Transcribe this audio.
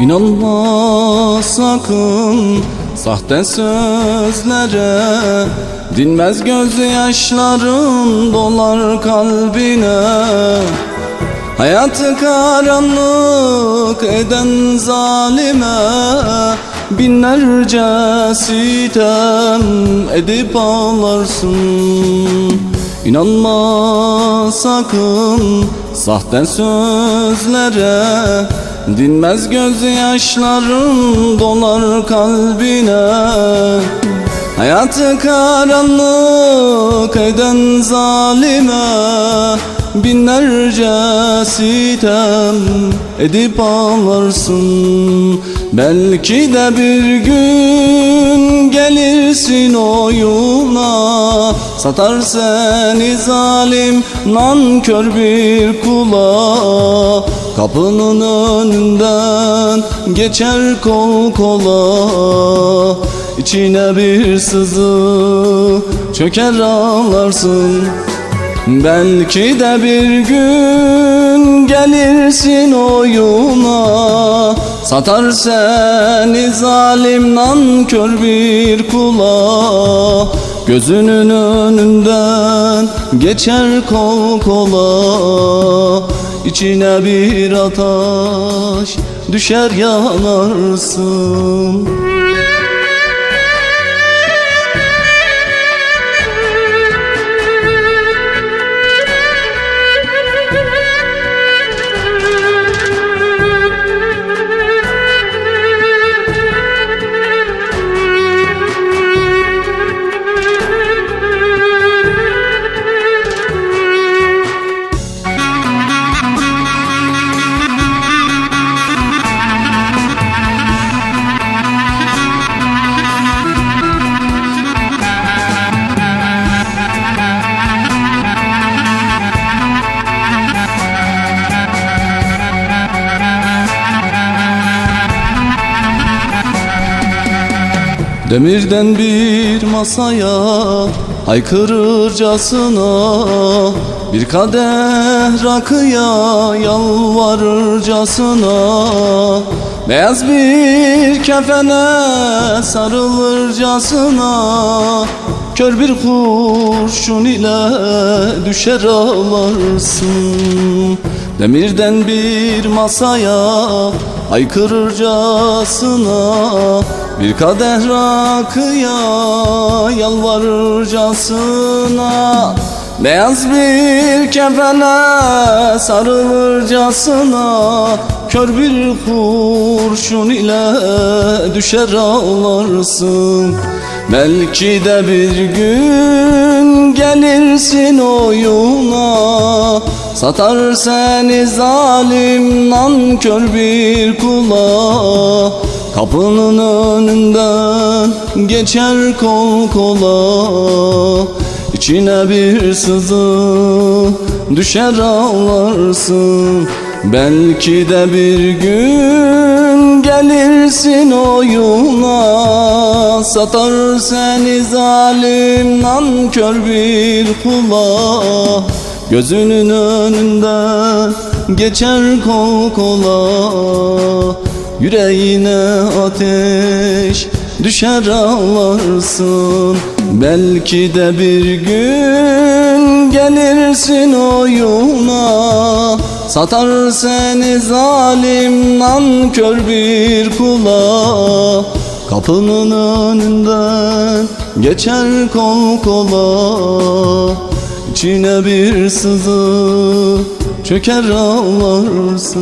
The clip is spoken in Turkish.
İnanma sakın sahte sözlere Dinmez gözyaşların dolar kalbine. Hayatı karanlık eden zalime Binlerce sitem edip ağlarsın. İnanma sakın sahte sözlere. Dinmez gözyaşların dolar kalbine Hayatı karanlık eden zalime Binlerce sitem edip ağlarsın. Belki de bir gün gelirsin oyuna Satar seni zalim nankör bir kula. Kapının önünden geçer kol kola İçine bir sızı çöker ağlarsın. Belki de bir gün gelirsin oyuna. Satar seni zalim nankör bir kula. Gözünün önünden geçer kol kola. İçine bir ataş düşer yanarsın Demirden bir masaya haykırırcasına Bir kadeh rakıya yalvarırcasına Beyaz bir kefene sarılırcasına Kör bir kurşun ile düşer ağlarsın. Demirden bir masaya haykırırcasına Bir kadeh rakıya yalvarırcasına. Beyaz bir kefene sarılırcasına Kör bir kurşun ile düşer ağlarsın. Belki de bir gün gelirsin oyuna Satar seni zalim nankör bir kula. Kapının önünden geçer kol kola. İçine bir sızı düşer ağlarsın. Belki de bir gün gelirsin oyuna Satar seni zalim nankör bir kula Gözünün önünden geçer kol kola Yüreğine ateş düşer ağlarsın. Belki de bir gün gelirsin oyuna. Satar seni zalim nankör bir kula. Kapının önünden geçer kol kola İçine bir sızı çöker ağlarsın